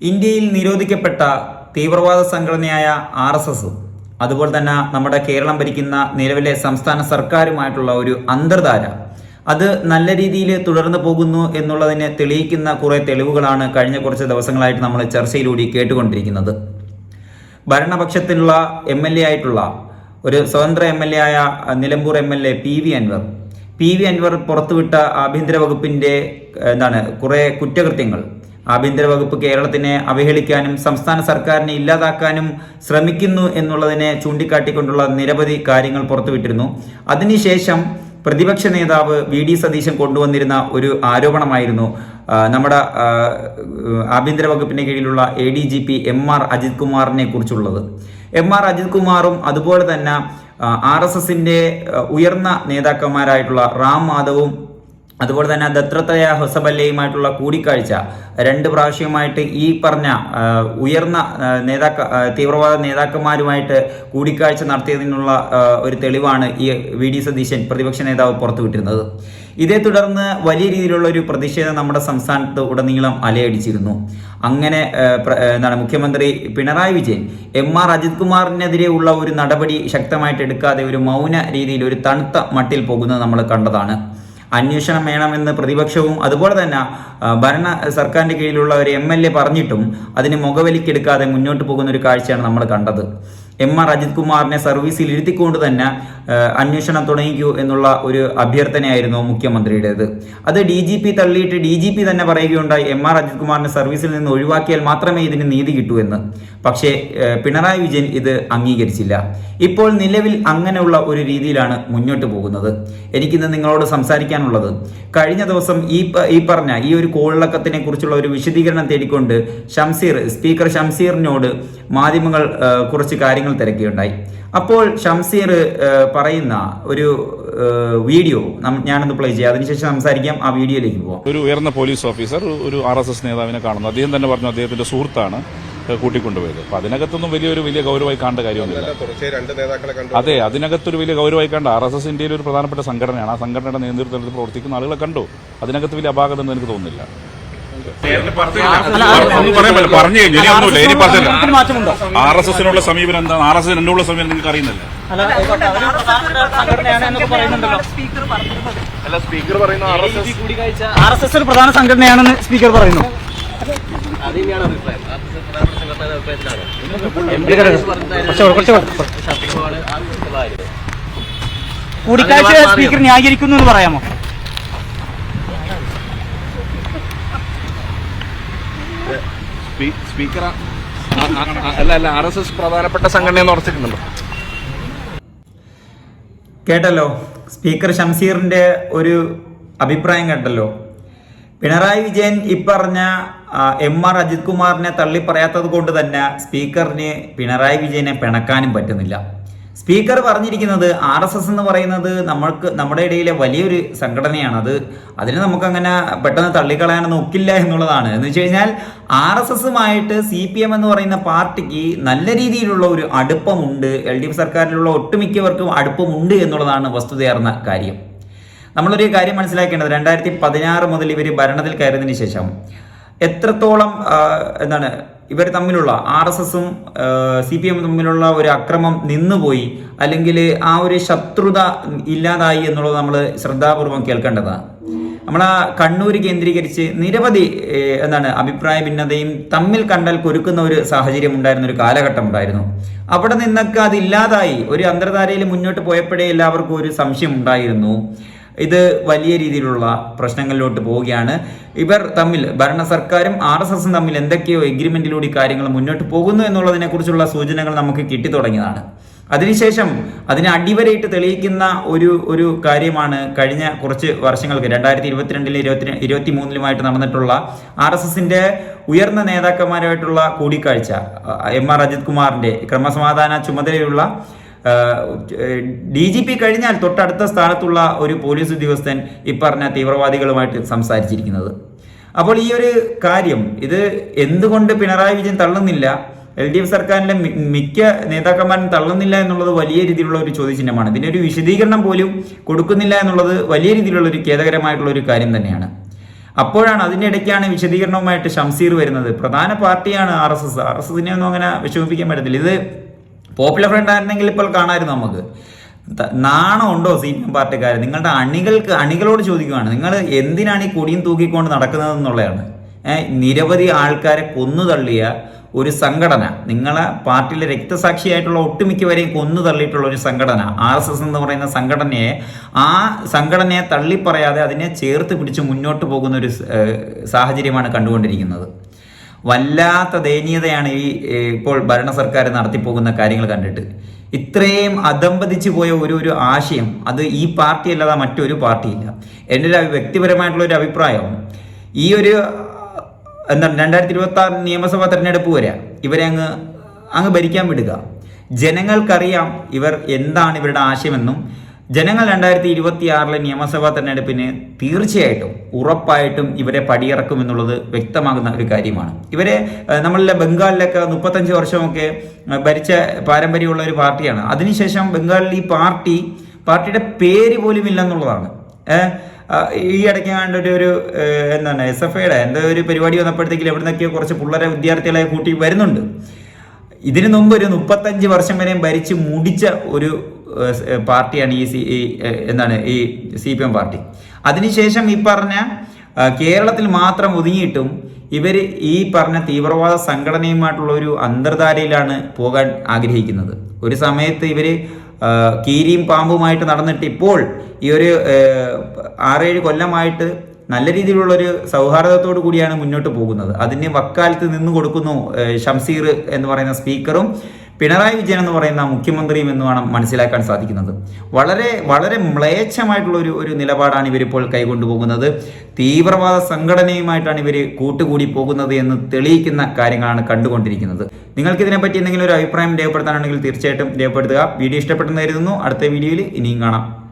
ഇന്ത്യയിൽ നിരോധിക്കപ്പെട്ട തീവ്രവാദ സംഘടനയായ ആർ എസ് എസും അതുപോലെ തന്നെ നമ്മുടെ കേരളം ഭരിക്കുന്ന നിലവിലെ സംസ്ഥാന സർക്കാരുമായിട്ടുള്ള ഒരു അന്തർധാര അത് നല്ല രീതിയിൽ തുടർന്നു പോകുന്നു എന്നുള്ളതിനെ തെളിയിക്കുന്ന കുറേ തെളിവുകളാണ് കഴിഞ്ഞ കുറച്ച് ദിവസങ്ങളായിട്ട് നമ്മൾ ചർച്ചയിലൂടെ കേട്ടുകൊണ്ടിരിക്കുന്നത്. ഭരണപക്ഷത്തിലുള്ള എം എൽ എ ആയിട്ടുള്ള ഒരു സ്വതന്ത്ര എം എൽ എ ആയ Nilambur M L A P V Anvar P V Anvar പുറത്തുവിട്ട ആഭ്യന്തര വകുപ്പിന്റെ എന്താണ് കുറേ കുറ്റകൃത്യങ്ങൾ ആഭ്യന്തര വകുപ്പ് കേരളത്തിനെ അവഹേളിക്കാനും സംസ്ഥാന സർക്കാരിനെ ഇല്ലാതാക്കാനും ശ്രമിക്കുന്നു എന്നുള്ളതിനെ ചൂണ്ടിക്കാട്ടിക്കൊണ്ടുള്ള നിരവധി കാര്യങ്ങൾ പുറത്തുവിട്ടിരുന്നു. അതിനുശേഷം പ്രതിപക്ഷ നേതാവ് വി ഡി സതീശൻ കൊണ്ടുവന്നിരുന്ന ഒരു ആരോപണമായിരുന്നു. നമ്മുടെ ആഭ്യന്തര വകുപ്പിന് കീഴിലുള്ള A D G P M R Ajith കുമാറിനെ കുറിച്ചുള്ളത്. എം ആർ അജിത് കുമാറും അതുപോലെ തന്നെ ആർ എസ് എസിന്റെ ഉയർന്ന നേതാക്കന്മാരായിട്ടുള്ള റാം മാധവും അതുപോലെ തന്നെ ദത്രത്രയ ഹൊസബല്ലയുമായിട്ടുള്ള കൂടിക്കാഴ്ച രണ്ട് പ്രാവശ്യമായിട്ട് ഈ പറഞ്ഞ ഉയർന്ന നേതാക്ക തീവ്രവാദ നേതാക്കന്മാരുമായിട്ട് കൂടിക്കാഴ്ച നടത്തിയതിനുള്ള ഒരു തെളിവാണ് ഈ വി ഡി സതീശൻ പ്രതിപക്ഷ നേതാവ് പുറത്തുവിട്ടിരുന്നത്. ഇതേ തുടർന്ന് വലിയ രീതിയിലുള്ള ഒരു പ്രതിഷേധം നമ്മുടെ സംസ്ഥാനത്ത് ഉടനീളം അലയടിച്ചിരുന്നു. അങ്ങനെ എന്താണ് മുഖ്യമന്ത്രി പിണറായി വിജയൻ എം ആർ അജിത് കുമാറിനെതിരെ ഉള്ള ഒരു നടപടി ശക്തമായിട്ട് എടുക്കാതെ ഒരു മൗന രീതിയിൽ ഒരു തണുത്ത മട്ടിൽ പോകുന്നത് നമ്മൾ കണ്ടതാണ്. അന്വേഷണം വേണമെന്ന് പ്രതിപക്ഷവും അതുപോലെ തന്നെ ഭരണ സർക്കാരിന്റെ കീഴിലുള്ള ഒരു എം എൽ എ പറഞ്ഞിട്ടും അതിന് മുഖവലിക്കെടുക്കാതെ മുന്നോട്ട് പോകുന്ന ഒരു കാഴ്ചയാണ് നമ്മൾ കണ്ടത്. എം ആർ അജിത് കുമാറിനെ സർവീസിൽ ഇരുത്തിക്കൊണ്ട് തന്നെ അന്വേഷണം തുടങ്ങിക്കൂ എന്നുള്ള ഒരു അഭ്യർത്ഥനയായിരുന്നു മുഖ്യമന്ത്രിയുടേത്. അത് ഡി ജി പി തള്ളിയിട്ട് ഡി ജി പി തന്നെ പറയുകയുണ്ടായി എം ആർ അജിത് കുമാറിനെ സർവീസിൽ നിന്ന് ഒഴിവാക്കിയാൽ മാത്രമേ ഇതിന് നീതി കിട്ടൂ എന്ന്. പക്ഷേ പിണറായി വിജയൻ ഇത് അംഗീകരിച്ചില്ല. ഇപ്പോൾ നിലവിൽ അങ്ങനെയുള്ള ഒരു രീതിയിലാണ് മുന്നോട്ട് പോകുന്നത്. എനിക്കിന്ന് നിങ്ങളോട് സംസാരിക്കാനുള്ളത് കഴിഞ്ഞ ദിവസം ഈ ഈ പറഞ്ഞ ഈ ഒരു കോളിളക്കത്തിനെ കുറിച്ചുള്ള ഒരു വിശദീകരണം തേടിക്കൊണ്ട് ഷംസീർ സ്പീക്കർ ഷംസീറിനോട് മാധ്യമങ്ങൾ കുറച്ച് കാര്യങ്ങൾ തിരക്കുകയുണ്ടായി അപ്പോൾ ഷംസീർ പറയുന്ന ഒരു വീഡിയോ ഞാനൊന്ന് പ്ലേ ചെയ്യാം. അതിനുശേഷം സംസാരിക്കാം. ആ വീഡിയോയിലേക്ക് പോവാം. ഒരു ഉയർന്ന പോലീസ് ഓഫീസർ ഒരു ആർ എസ് എസ് നേതാവിനെ കാണുന്നു. അദ്ദേഹം തന്നെ പറഞ്ഞു അദ്ദേഹത്തിന്റെ സുഹൃത്താണ് കൂട്ടിക്കൊണ്ടുപോയത്. അപ്പൊ അതിനകത്തൊന്നും വലിയൊരു വലിയ ഗൗരവമായി കണ്ട കാര്യമൊന്നുമില്ല. അതെ അതിനകത്തൊരു വലിയ ഗൗരവമായി കണ്ട ആർ എസ് എസ് ഇന്ത്യയിൽ ഒരു പ്രധാനപ്പെട്ട സംഘടനയാണ്. ആ സംഘടനയുടെ നേതൃത്വത്തിൽ പ്രവർത്തിക്കുന്ന ആളുകളെ കണ്ടു. അതിനകത്ത് വലിയ അപാകതെന്ന് എനിക്ക് തോന്നുന്നില്ല. പറഞ്ഞു ഇനി പറഞ്ഞില്ല ആർ എസ് എസിനുള്ള സമീപനം എന്താണ് ആർ എസ് എസ് എന്നുള്ള സമീപനം നിങ്ങൾക്ക് അറിയുന്നില്ല അല്ല സ്പീക്കർ പറയുന്ന R S S R S S ഒരു പ്രധാന സംഘടനയാണെന്ന് സ്പീക്കർ പറയുന്നു. കൂടിക്കാഴ്ച സ്പീക്കർ ന്യായീകരിക്കുന്നു എന്ന് പറയാമോ സ്പീക്കർ അല്ല അല്ല ആർ എസ് എസ് പ്രധാനപ്പെട്ട കേട്ടല്ലോ. സ്പീക്കർ ഷംസീറിന്റെ ഒരു അഭിപ്രായം കേട്ടല്ലോ. പിണറായി വിജയൻ ഇപ്പറഞ്ഞ എം ആർ അജിത് കുമാറിനെ തള്ളി പറയാത്തത് കൊണ്ട് തന്നെ സ്പീക്കറിന് പിണറായി വിജയനെ പിണക്കാനും പറ്റുന്നില്ല. സ്പീക്കർ പറഞ്ഞിരിക്കുന്നത് ആർ എസ് എസ് എന്ന് പറയുന്നത് നമ്മൾക്ക് നമ്മുടെ ഇടയിലെ വലിയൊരു സംഘടനയാണ്. അത് അതിനെ നമുക്കങ്ങനെ പെട്ടെന്ന് തള്ളിക്കളയാനൊന്നും ഒക്കില്ല എന്നുള്ളതാണ്. എന്ന് വെച്ച് കഴിഞ്ഞാൽ ആർ എസ് എസുമായിട്ട് സി പി എം എന്ന് പറയുന്ന പാർട്ടിക്ക് നല്ല രീതിയിലുള്ള ഒരു അടുപ്പമുണ്ട്. എൽ ഡി എഫ് സർക്കാരിലുള്ള ഒട്ടുമിക്കവർക്കും അടുപ്പമുണ്ട് എന്നുള്ളതാണ് വസ്തുതയാർന്ന കാര്യം. നമ്മളൊരു കാര്യം മനസ്സിലാക്കേണ്ടത്. രണ്ടായിരത്തി പതിനാറ് മുതൽ ഇവർ ഭരണത്തിൽ കയറിയതിന് ശേഷം എത്രത്തോളം എന്താണ് ഇവർ തമ്മിലുള്ള ആർ എസ് എസും സി പി എം തമ്മിലുള്ള ഒരു അക്രമം നിന്നുപോയി അല്ലെങ്കിൽ ആ ഒരു ശത്രുത ഇല്ലാതായി എന്നുള്ളത് നമ്മൾ ശ്രദ്ധാപൂർവം കേൾക്കേണ്ടതാണ് നമ്മൾ കണ്ണൂർ കേന്ദ്രീകരിച്ച് നിരവധി എന്താണ് അഭിപ്രായ ഭിന്നതയും തമ്മിൽ കണ്ടാൽ കൊരുക്കുന്ന ഒരു സാഹചര്യം ഉണ്ടായിരുന്ന ഒരു കാലഘട്ടം ഉണ്ടായിരുന്നു. അവിടെ നിന്നൊക്കെ അതില്ലാതായി ഒരു അന്തർധാരയിൽ മുന്നോട്ട് പോയപ്പോഴേ എല്ലാവർക്കും ഒരു സംശയം ഉണ്ടായിരുന്നു. ഇത് വലിയ രീതിയിലുള്ള പ്രശ്നങ്ങളിലോട്ട് പോവുകയാണ്. ഇവർ തമ്മിൽ ഭരണ സർക്കാരും ആർ എസ് എസും തമ്മിൽ എന്തൊക്കെയോ എഗ്രിമെന്റിലൂടെ കാര്യങ്ങൾ മുന്നോട്ട് പോകുന്നു എന്നുള്ളതിനെ കുറിച്ചുള്ള സൂചനകൾ നമുക്ക് കിട്ടി കിട്ടിത്തുടങ്ങിയതാണ് അതിനുശേഷം അതിനെ അടിവരയിട്ട് തെളിയിക്കുന്ന ഒരു ഒരു കാര്യമാണ് കഴിഞ്ഞ കുറച്ച് വർഷങ്ങൾക്ക് രണ്ടായിരത്തി ഇരുപത്തിരണ്ടിലും ഇരുപത്തി ഇരുപത്തി മൂന്നിലുമായിട്ട് നടന്നിട്ടുള്ള ആർ എസ് എസിന്റെ ഉയർന്ന നേതാക്കന്മാരുമായിട്ടുള്ള കൂടിക്കാഴ്ച എം ആർ അജിത് കുമാറിന്റെ ക്രമസമാധാന ചുമതലയുള്ള ഡി ജി പി കഴിഞ്ഞാൽ തൊട്ടടുത്ത സ്ഥാനത്തുള്ള ഒരു പോലീസ് ഉദ്യോഗസ്ഥൻ ഇപ്പറഞ്ഞ തീവ്രവാദികളുമായിട്ട് സംസാരിച്ചിരിക്കുന്നത്. അപ്പോൾ ഈ ഒരു കാര്യം ഇത് എന്തുകൊണ്ട് പിണറായി വിജയൻ തള്ളുന്നില്ല? എൽ ഡി എഫ് സർക്കാരിലെ മിക്ക നേതാക്കന്മാരും തള്ളുന്നില്ല എന്നുള്ളത് വലിയ രീതിയിലുള്ള ഒരു ചോദ്യചിഹ്നമാണ്. ഇതിന്റെ ഒരു വിശദീകരണം പോലും കൊടുക്കുന്നില്ല എന്നുള്ളത് വലിയ രീതിയിലുള്ള ഒരു ഖേദകരമായിട്ടുള്ള ഒരു കാര്യം തന്നെയാണ്. അപ്പോഴാണ് അതിന്റെ ഇടയ്ക്കാണ് വിശദീകരണവുമായിട്ട് ഷംസീർ വരുന്നത്. പ്രധാന പാർട്ടിയാണ് R S S. R S എസിനെ ഒന്നും അങ്ങനെ വിഷമിപ്പിക്കാൻ പറ്റത്തില്ല. ഇത് പോപ്പുലർ ഫ്രണ്ട് ആയിരുന്നെങ്കിൽ ഇപ്പോൾ കാണാമായിരുന്നു നമുക്ക്. നാണം ഉണ്ടോ സി പി എം പാർട്ടിക്കാർ നിങ്ങളുടെ അണികൾക്ക് അണികളോട് ചോദിക്കുകയാണ് നിങ്ങൾ എന്തിനാണ് ഈ കൊടിയും തൂക്കിക്കൊണ്ട് നടക്കുന്നത് എന്നുള്ളതാണ്. ഏഹ് നിരവധി ആൾക്കാരെ കൊന്നു തള്ളിയ ഒരു സംഘടന. നിങ്ങളെ പാർട്ടിയിലെ രക്തസാക്ഷിയായിട്ടുള്ള ഒട്ടുമിക്കവരെയും കൊന്നു തള്ളിയിട്ടുള്ള ഒരു സംഘടന. ആർ എസ് എസ് എന്ന് പറയുന്ന സംഘടനയെ ആ സംഘടനയെ തള്ളിപ്പറയാതെ അതിനെ ചേർത്ത് പിടിച്ച് മുന്നോട്ട് പോകുന്ന ഒരു സാഹചര്യമാണ് കണ്ടുകൊണ്ടിരിക്കുന്നത്. വല്ലാത്ത ദയനീയതയാണ് ഈ ഇപ്പോൾ ഭരണ സർക്കാർ നടത്തിപ്പോകുന്ന കാര്യങ്ങൾ കണ്ടിട്ട്. ഇത്രയും അധംപതിച്ചു പോയ ഒരു ഒരു ആശയം അത് ഈ പാർട്ടി അല്ലാതെ മറ്റൊരു പാർട്ടിയില്ല. എന്റെ ഒരു വ്യക്തിപരമായിട്ടുള്ള ഒരു അഭിപ്രായം ഈ ഒരു എന്താണ് രണ്ടായിരത്തി ഇരുപത്തി ആറ് നിയമസഭാ തെരഞ്ഞെടുപ്പ് വരെ ഇവരെ അങ്ങ് അങ്ങ് ഭരിക്കാൻ വിടുക. ജനങ്ങൾക്കറിയാം ഇവർ എന്താണ് ഇവരുടെ ആശയമെന്നും ജനങ്ങൾ രണ്ടായിരത്തി ഇരുപത്തി ആറിലെ നിയമസഭാ തെരഞ്ഞെടുപ്പിന് തീർച്ചയായിട്ടും ഉറപ്പായിട്ടും ഇവരെ പടിയിറക്കും എന്നുള്ളത് വ്യക്തമാകുന്ന ഒരു കാര്യമാണ്. ഇവരെ നമ്മളിലെ ബംഗാളിലൊക്കെ മുപ്പത്തഞ്ച് വർഷമൊക്കെ ഭരിച്ച പാരമ്പര്യമുള്ള ഒരു പാർട്ടിയാണ്. അതിനുശേഷം ബംഗാളിൽ ഈ പാർട്ടി പാർട്ടിയുടെ പേര് പോലും ഇല്ലെന്നുള്ളതാണ്. ഈ ഇടയ്ക്ക് കണ്ടൊരു ഒരു എന്താണ് എസ് എഫ് ഐയുടെ എന്തോ ഒരു പരിപാടി വന്നപ്പോഴത്തേക്കും എവിടെ നിന്നൊക്കെയോ കുറച്ച് പിള്ളേരെ വിദ്യാർത്ഥികളെ കൂട്ടി വരുന്നുണ്ട്. ഇതിനു മുമ്പ് ഒരു മുപ്പത്തഞ്ച് വർഷം വരെയും ഭരിച്ച് മുടിച്ച ഒരു പാർട്ടിയാണ് ഈ സി എന്താണ് ഈ സി പി എം പാർട്ടി. അതിനുശേഷം ഈ പറഞ്ഞ കേരളത്തിൽ മാത്രം ഒതുങ്ങിയിട്ടും ഇവർ ഈ പറഞ്ഞ തീവ്രവാദ സംഘടനയുമായിട്ടുള്ള ഒരു അന്തർധാരയിലാണ് പോകാൻ ആഗ്രഹിക്കുന്നത്. ഒരു സമയത്ത് ഇവർ കീരിയും പാമ്പുമായിട്ട് നടന്നിട്ട് ഇപ്പോൾ ഈ ഒരു ആറേഴ് കൊല്ലമായിട്ട് നല്ല രീതിയിലുള്ള ഒരു സൗഹാർദ്ദത്തോടു കൂടിയാണ് മുന്നോട്ട് പോകുന്നത്. അതിന് വക്കാലത്ത് നിന്ന് കൊടുക്കുന്നു ഷംസീർ എന്ന് പറയുന്ന സ്പീക്കറും പിണറായി വിജയൻ എന്ന് പറയുന്ന മുഖ്യമന്ത്രിയും എന്ന് വേണം മനസ്സിലാക്കാൻ സാധിക്കുന്നത്. വളരെ വളരെ മ്ലേച്ഛമായിട്ടുള്ള ഒരു ഒരു നിലപാടാണ് ഇവരിപ്പോൾ കൈകൊണ്ടുപോകുന്നത്. തീവ്രവാദ സംഘടനയുമായിട്ടാണ് ഇവർ കൂട്ടുകൂടി പോകുന്നത് എന്ന് തെളിയിക്കുന്ന കാര്യങ്ങളാണ് കണ്ടുകൊണ്ടിരിക്കുന്നത്. നിങ്ങൾക്ക് ഇതിനെപ്പറ്റി എന്തെങ്കിലും ഒരു അഭിപ്രായം രേഖപ്പെടുത്താനുണ്ടെങ്കിൽ തീർച്ചയായിട്ടും രേഖപ്പെടുത്തുക. വീഡിയോ ഇഷ്ടപ്പെട്ടെന്ന് കരുതുന്നു. അടുത്ത വീഡിയോയിൽ ഇനിയും കാണാം.